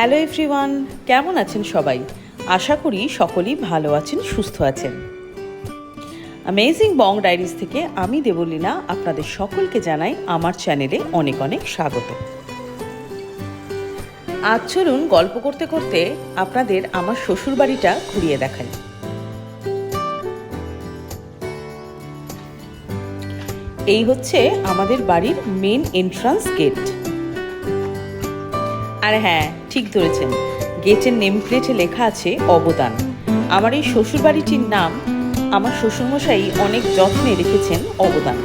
Hello everyone কেমন আছেন সবাই? আশা করি সকলেই ভালো আছেন, সুস্থ আছেন। অ্যামেজিং বং ডায়েরিজ থেকে আমি দেবলীনা আপনাদের সকলকে জানাই আমার চ্যানেলে অনেক অনেক স্বাগত। আজ চলুন গল্প করতে করতে আপনাদের আমার শ্বশুর বাড়িটা ঘুরিয়ে দেখাই। এই হচ্ছে আমাদের বাড়ির মেন এন্ট্রান্স গেট আর হ্যাঁ ঠিক ধরেছেন। গেটের নেম প্লেটে লেখা আছে অবদান। আমার এই শ্বশুরবাড়িটির নাম আমার শ্বশুরমশাই অনেক যত্নে রেখেছেন অবদান।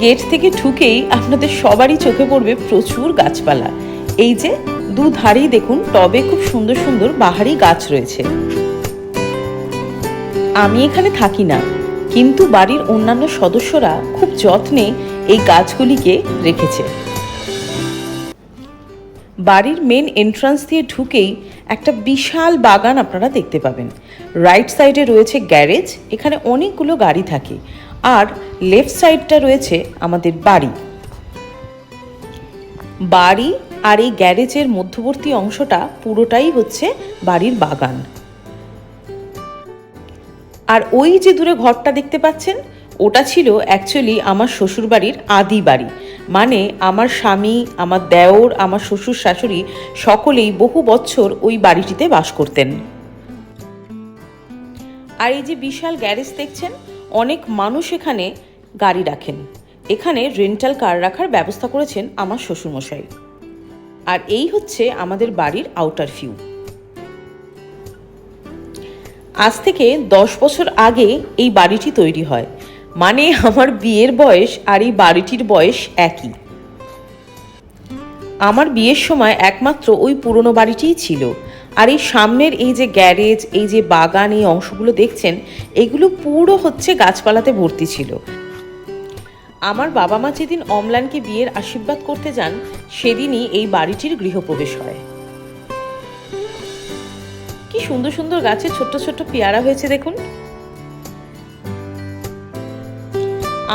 গেট থেকে ঢুকেই আপনাদের সবারই চোখে পড়বে প্রচুর গাছপালা। এই যে দু ধারেই দেখুন, টবে খুব সুন্দর সুন্দর বাহারি গাছ রয়েছে। আমি এখানে থাকি না, কিন্তু বাড়ির অন্যান্য সদস্যরা খুব যত্নে এই গাছগুলিকে রেখেছে। বাড়ির মেন এন্ট্রান্স দিয়ে ঢুকেই একটা বিশাল বাগান আপনারা দেখতে পাবেন। রাইট সাইডে রয়েছে গ্যারেজ এখানে অনেকগুলো গাড়ি থাকে। আর লেফট সাইডটা রয়েছে আমাদের বাড়ি। বাড়ি আর এই গ্যারেজের মধ্যবর্তী অংশটা পুরোটাই হচ্ছে বাড়ির বাগান। আর ওই যে দূরে ঘরটা দেখতে পাচ্ছেন ওটা ছিল অ্যাকচুয়ালি আমার শ্বশুরবাড়ির আদি বাড়ি। মানে আমার স্বামী, আমার দেওর, আমার শ্বশুর শাশুড়ি সকলেই বহু বছর ওই বাড়িটিতে বাস করতেন। আর এই যে বিশাল গ্যারেজ দেখছেন, অনেক মানুষ এখানে গাড়ি রাখেন। এখানে রেন্টাল কার রাখার ব্যবস্থা করেছেন আমার শ্বশুরমশাই। আর এই হচ্ছে আমাদের বাড়ির আউটার ভিউ আজ থেকে দশ বছর আগে এই বাড়িটি তৈরি হয়। মানে আমার বিয়ের বয়স আর এই বাড়িটির বয়স একই। আমার বিয়ের সময় একমাত্র ওই পুরনো বাড়িটিই ছিল। আর এই সামনের এই যে গ্যারেজ, এই যে বাগান, এই অংশগুলো দেখছেন, এগুলো পুরো হচ্ছে গাছপালাতে ভর্তি ছিল। আমার বাবা মা যেদিন অমলানকে বিয়ের আশীর্বাদ করতে যান, সেদিনই এই বাড়িটির গৃহপ্রবেশ হয়। কি সুন্দর সুন্দর গাছে ছোট্ট ছোট্ট পেয়ারা হয়েছে দেখুন।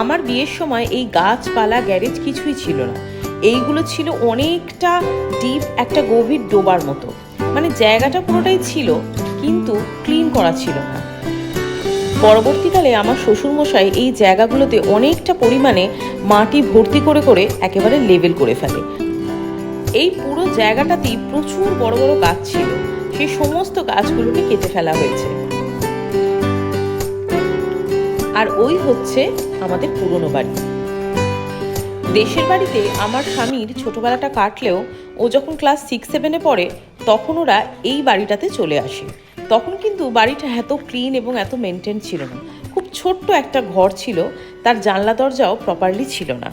আমার বিয়ের সময় এই গাছপালা গ্যারেজ কিছুই ছিল না। এইগুলো ছিল অনেকটা ডিপ একটা গভীর ডোবার মতো। মানে জায়গাটা পুরোটাই ছিল, কিন্তু ক্লিন করা ছিল না। পরবর্তীকালে আমার শ্বশুরমশাই এই জায়গাগুলোতে অনেকটা পরিমাণে মাটি ভর্তি করে করে একেবারে লেভেল করে ফেলে। এই পুরো জায়গাটাতেই প্রচুর বড় বড় গাছ ছিল। সেই সমস্ত গাছগুলোকে কেটে ফেলা হয়েছে। আর ওই হচ্ছে আমাদের পুরনো বাড়ি। দেশের বাড়িতে আমার স্বামীর ছোটবেলাটা কাটলেও ও যখন ক্লাস সিক্স সেভেনে পড়ে, তখন ওরা এই বাড়িটাতে চলে আসে। তখন কিন্তু বাড়িটা এত ক্লিন এবং এত মেনটেন ছিল না। খুব ছোট্ট একটা ঘর ছিল, তার জানলা দরজাও প্রপারলি ছিল না।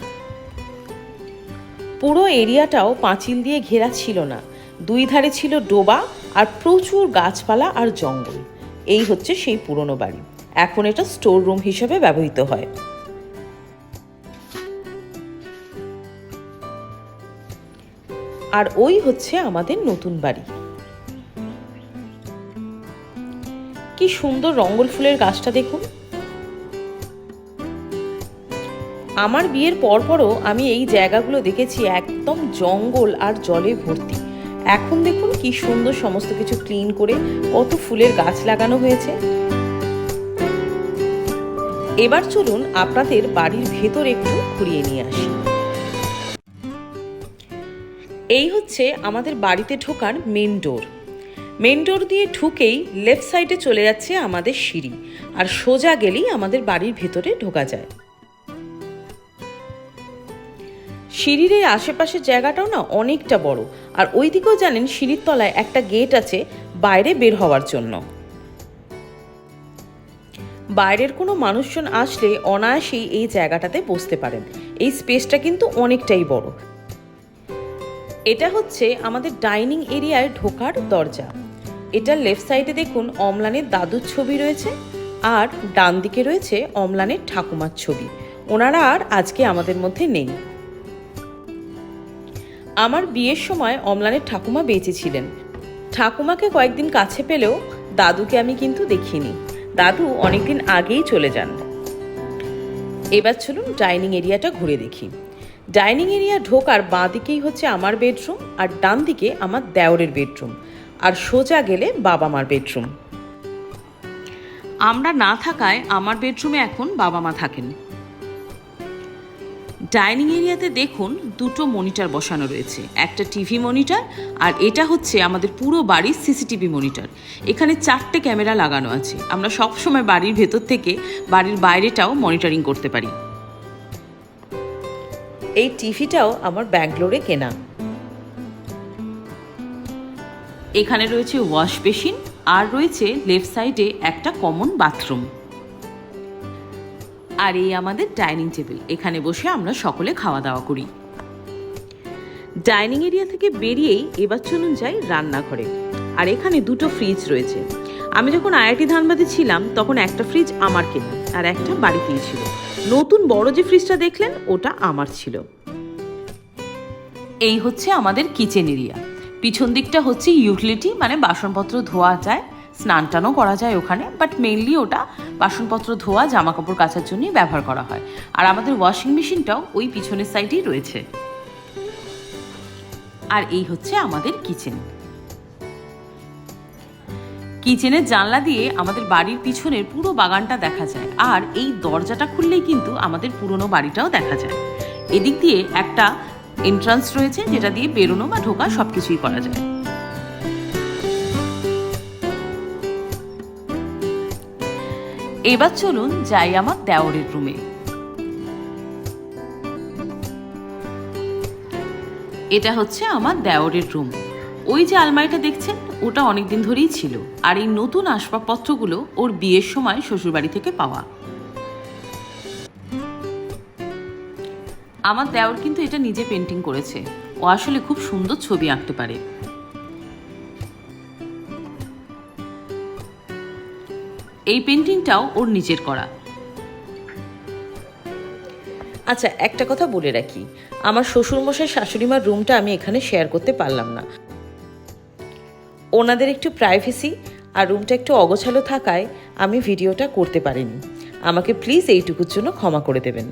পুরো এরিয়াটাও পাঁচিল দিয়ে ঘেরা ছিল না। দুই ধারে ছিল ডোবা আর প্রচুর গাছপালা আর জঙ্গল। এই হচ্ছে সেই পুরনো বাড়ি। এখন এটা স্টোর রুম হিসেবে ব্যবহৃত হয়। আর ওই হচ্ছে আমাদের নতুন বাড়ি। কি সুন্দর রঙ্গল ফুলের গাছটা দেখুন। আমার বিয়ের পরপরও আমি এই জায়গাগুলো দেখেছি একদম জঙ্গল আর জলে ভর্তি। এখন দেখুন কি সুন্দর সমস্ত কিছু ক্লিন করে কত ফুলের গাছ লাগানো হয়েছে। এবার চলুন আপনাদের বাড়ির ভেতর একটু ঘুরিয়ে নিয়ে আসি। এই হচ্ছে আমাদের বাড়িতে ঢোকার মেন ডোর মেন ডোর দিয়ে ঢুকেই লেফট সাইডে চলে যাচ্ছে আমাদের সিঁড়ি, আর সোজা গেলেই আমাদের বাড়ির ভেতরে ঢোকা যায়। সিঁড়ির এই আশেপাশের জায়গাটাও না অনেকটা বড়, আর ওইদিকেও জানেন সিঁড়ির তলায় একটা গেট আছে বাইরে বের হওয়ার জন্য। বাইরের কোনো মানুষজন আসলে অনায়াসেই এই জায়গাটাতে বসতে পারেন। এই স্পেসটা কিন্তু অনেকটাই বড়। এটা হচ্ছে আমাদের ডাইনিং এরিয়ায় ঢোকার দরজা। এটা লেফট সাইডে দেখুন অমলানের দাদুর ছবি রয়েছে আর ডান দিকে রয়েছে অমলানের ঠাকুমার ছবি। ওনারা আর আজকে আমাদের মধ্যে নেই। আমার বিয়ের সময় অমলানের ঠাকুমা বেঁচে ছিলেন। ঠাকুমাকে কয়েকদিন কাছে পেলেও দাদুকে আমি কিন্তু দেখিনি। দাদু অনেকদিন আগেই চলে যান। এবার চলুন ডাইনিং এরিয়াটা ঘুরে দেখি। ডাইনিং এরিয়া ঢোকার বাঁ দিকেই হচ্ছে আমার বেডরুম আর ডান দিকে আমার দেওরের বেডরুম। আর সোজা গেলে বাবা মার বেডরুম। আমরা না থাকায় আমার বেডরুমে এখন বাবা মা থাকেন। ডাইনিং এরিয়াতে দেখুন দুটো মনিটর বসানো রয়েছে একটা টিভি মনিটর আর এটা হচ্ছে আমাদের পুরো বাড়ির সিসিটিভি মনিটর। এখানে চারটে ক্যামেরা লাগানো আছে। আমরা সব সময় বাড়ির ভেতর থেকে বাড়ির বাইরেটাও মনিটরিং করতে পারি। এই টিভিটাও আমার ব্যাঙ্গালোরে কেনা। এখানে রয়েছে ওয়াশ বেসিন আর রয়েছে লেফট সাইডে একটা কমন বাথরুম। আর এই আমাদের ডাইনিং টেবিল। এখানে বসে আমরা সকলে খাওয়া দাওয়া করি। ডাইনিং এরিয়া থেকে বেরিয়েই এবার চলুন যাই রান্নাঘরে। আর এখানে দুটো ফ্রিজ রয়েছে। আমি যখন আইআইটি ধানবাদে ছিলাম, তখন একটা ফ্রিজ আমার কেনা আর একটা বাড়িতেই ছিল। নতুন বড় যে ফ্রিজটা দেখলেন, ওটা আমার ছিল। এই হচ্ছে আমাদের কিচেন এরিয়া পিছন দিকটা হচ্ছে ইউটিলিটি মানে বাসনপত্র ধোয়া যায়। স্নান টানও করা যায় ওখানে বাট মেইনলি ওটা বাসনপত্র ধোয়া জামা কাপড় কাচার জন্যই ব্যবহার করা হয়। আর আমাদের ওয়াশিং মেশিনটাও ওই পিছনের সাইডেই রয়েছে। আর এই হচ্ছে আমাদের কিচেন কিচেনের জানলা দিয়ে আমাদের বাড়ির পিছনের পুরো বাগানটা দেখা যায়, আর এই দরজাটা খুললেই কিন্তু আমাদের পুরনো বাড়িটাও দেখা যায়। এদিক দিয়ে একটা এন্ট্রান্স রয়েছে, যেটা দিয়ে বেরোনো বা ঢোকা সবকিছুই করা যায়। এবার চলুন যাই আমার দেওরের রুমে। এটা হচ্ছে আমার দেওরের রুম। ওই যে আলমারিটা দেখছেন, ওটা অনেকদিন ধরেই ছিল। আর এই নতুন আসবাবপত্রগুলো ওর বিয়ের সময় শ্বশুরবাড়ি থেকে পাওয়া। আমার দেওর কিন্তু এটা নিজে পেন্টিং করেছে। ও আসলে খুব সুন্দর ছবি আঁকতে পারে। এই পেন্টিংটাও ওর নিজের করা। আচ্ছা একটা কথা বলে রাখি। আমার শ্বশুরমশাই, শাশুড়িমার রুমটা আমি এখানে শেয়ার করতে পারলাম না। ওনাদের একটু প্রাইভেসি আর রুমটা একটু অগোছালো থাকায় আমি ভিডিওটা করতে পারিনি। আমাকে প্লিজ এইটুকুর জন্য ক্ষমা করে দেবেন।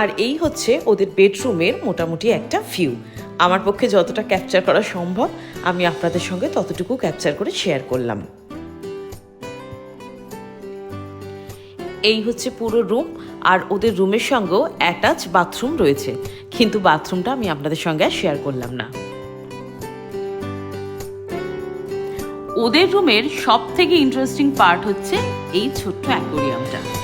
আর এই হচ্ছে ওদের বেডরুমের মোটামুটি একটা ভিউ আমার পক্ষে যতটা ক্যাপচার করা সম্ভব, আমি আপনাদের সঙ্গে ততটুকু ক্যাপচার করে শেয়ার করলাম। এই হচ্ছে পুরো রুম আর ওদের রুমের সঙ্গেও অ্যাটাচ বাথরুম রয়েছে। কিন্তু বাথরুমটা আমি আপনাদের সঙ্গে শেয়ার করলাম না। ওদের রুমের সব থেকে ইন্টারেস্টিং পার্ট হচ্ছে এই ছোট্ট অ্যাকোরিয়ামটা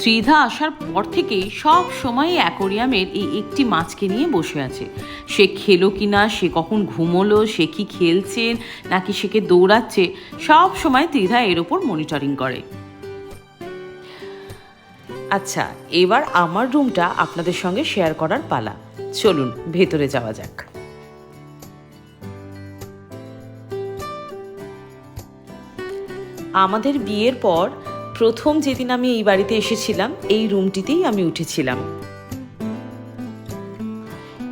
ত্রিধা আসার পর থেকেই সব সময় অ্যাকোরিয়ামের এই একটি মাছকে নিয়ে বসে আছে। সে খেলো কি না সে কখন ঘুমোলো, সে কি খেলছে, নাকি সেকে দৌড়াচ্ছে, সব সময় ত্রিধা এর ওপর মনিটরিং করে। আচ্ছা এবার আমার রুমটা আপনাদের সঙ্গে শেয়ার করার পালা। চলুন, ভেতরে যাওয়া যাক। আমাদের বিয়ের পর প্রথম যেদিন আমি এই বাড়িতে এসেছিলাম, এই রুমটিতেই আমি উঠেছিলাম।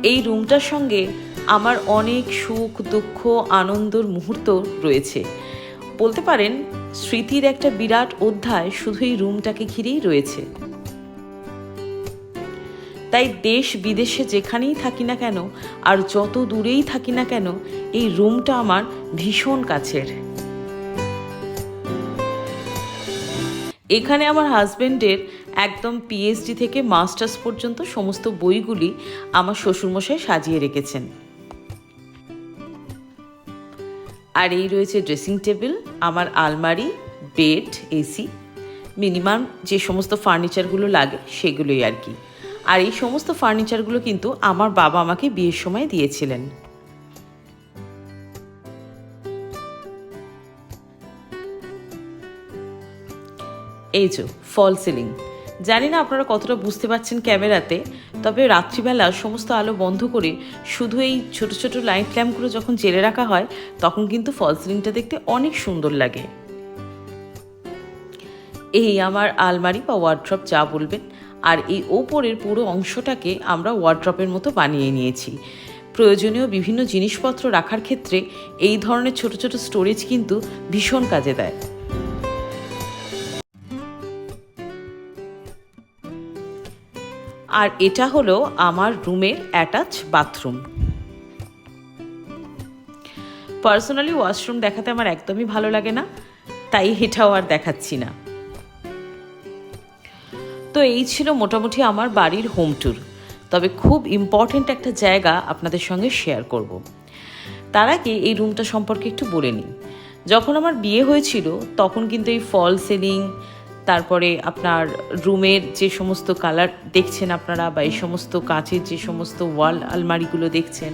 এই রুমটার সঙ্গে আমার অনেক সুখ, দুঃখ, আনন্দর মুহূর্ত রয়েছে। বলতে পারেন, স্মৃতির একটা বিরাট অধ্যায় শুধু এই রুমটাকে ঘিরেই রয়েছে। তাই দেশ বিদেশে যেখানেই থাকি না কেন, আর যত দূরেই থাকি না কেন, এই রুমটা আমার ভীষণ কাছের। এখানে আমার হাজব্যান্ডের একদম পিএইচডি থেকে মাস্টার্স পর্যন্ত সমস্ত বইগুলি আমার শ্বশুরমশাই সাজিয়ে রেখেছেন। আর এই রয়েছে ড্রেসিং টেবিল আমার আলমারি বেড এসি মিনিমাম যে সমস্ত ফার্নিচারগুলো লাগে সেগুলোই আর কি। আর এই সমস্ত ফার্নিচারগুলো কিন্তু আমার বাবা আমাকে বিয়ের সময় দিয়েছিলেন। এই যে ফল সিলিং জানি না আপনারা কতটা বুঝতে পারছেন ক্যামেরাতে, তবে রাত্রিবেলা সমস্ত আলো বন্ধ করে শুধু এই ছোট ছোট লাইট ল্যাম্পগুলো যখন জেলে রাখা হয়, তখন কিন্তু ফল সিলিংটা দেখতে অনেক সুন্দর লাগে। এই আমার আলমারি বা ওয়ার্ড্রপ যা বলবেন, আর এই ওপরের পুরো অংশটাকে আমরা ওয়ার্ড্রপের মতো বানিয়ে নিয়েছি। প্রয়োজনীয় বিভিন্ন জিনিসপত্র রাখার ক্ষেত্রে এই ধরনের ছোট ছোট স্টোরেজ কিন্তু ভীষণ কাজে দেয়। আর এটা হলো আমার রুমের অ্যাটাচ বাথরুম। পার্সোনালি ওয়াশরুম দেখাতে আমার একদমই ভালো লাগে না, তাই এটাও আর দেখাচ্ছি না। তো এই ছিল মোটামুটি আমার বাড়ির হোম ট্যুর তবে খুব ইম্পর্ট্যান্ট একটা জায়গা আপনাদের সঙ্গে শেয়ার করব। তার আগে এই রুমটা সম্পর্কে একটু বলে নিই। যখন আমার বিয়ে হয়েছিল, তখন কিন্তু এই ফল সিলিং তারপরে আপনার রুমের যে সমস্ত কালার দেখছেন আপনারা বা এই সমস্ত কাঁচের যে সমস্ত ওয়াল আলমারিগুলো দেখছেন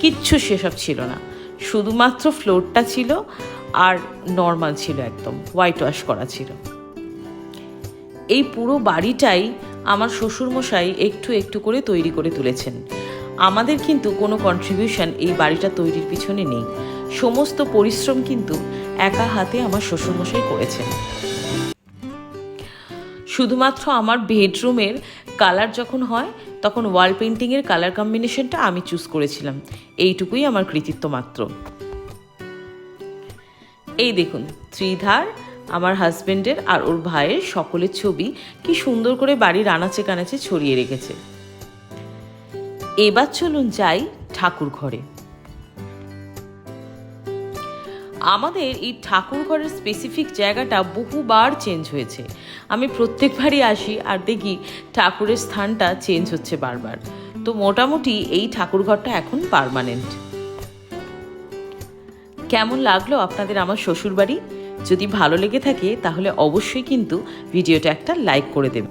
কিচ্ছু সেসব ছিল না। শুধুমাত্র ফ্লোরটা ছিল আর নর্মাল ছিল একদম হোয়াইট ওয়াশ করা ছিল। এই পুরো বাড়িটাই আমার শ্বশুরমশাই একটু একটু করে তৈরি করে তুলেছেন। আমাদের কিন্তু কোনো কন্ট্রিবিউশন এই বাড়িটা তৈরির পিছনে নেই। সমস্ত পরিশ্রম কিন্তু একা হাতে আমার শ্বশুরমশাই করেছেন। শুধুমাত্র আমার বেডরুমের কালার যখন হয়, তখন ওয়াল পেন্টিংয়ের কালার কম্বিনেশনটা আমি চুজ করেছিলাম। এইটুকুই আমার কৃতিত্ব মাত্র। এই দেখুন, ত্রিধার, আমার হাজব্যান্ডের আর ওর ভাইয়ের সকলের ছবি কি সুন্দর করে বাড়ির আনাচে কানাচে ছড়িয়ে রেখেছে। এবার চলুন যাই ঠাকুর ঘরে আমাদের এই ঠাকুর ঘরের স্পেসিফিক জায়গাটা বহুবার চেঞ্জ হয়েছে। আমি প্রত্যেকবারই আসি আর দেখি ঠাকুরের স্থানটা চেঞ্জ হচ্ছে বারবার। তো মোটামুটি এই ঠাকুর ঘরটা এখন পারমানেন্ট কেমন লাগল আপনাদের আমার শ্বশুরবাড়ি? যদি ভালো লেগে থাকে তাহলে অবশ্যই কিন্তু ভিডিওটা একটা লাইক করে দেবে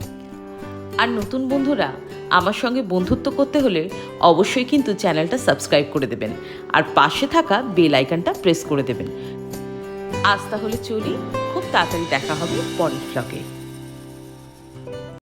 আর নতুন বন্ধুরা আমার সঙ্গে বন্ধুত্ব করতে হলে অবশ্যই কিন্তু চ্যানেলটা সাবস্ক্রাইব করে দেবেন। আর পাশে থাকা বেল আইকনটা প্রেস করে দেবেন। আজ তাহলে চলি, খুব তাড়াতাড়ি দেখা হবে পরের ব্লগে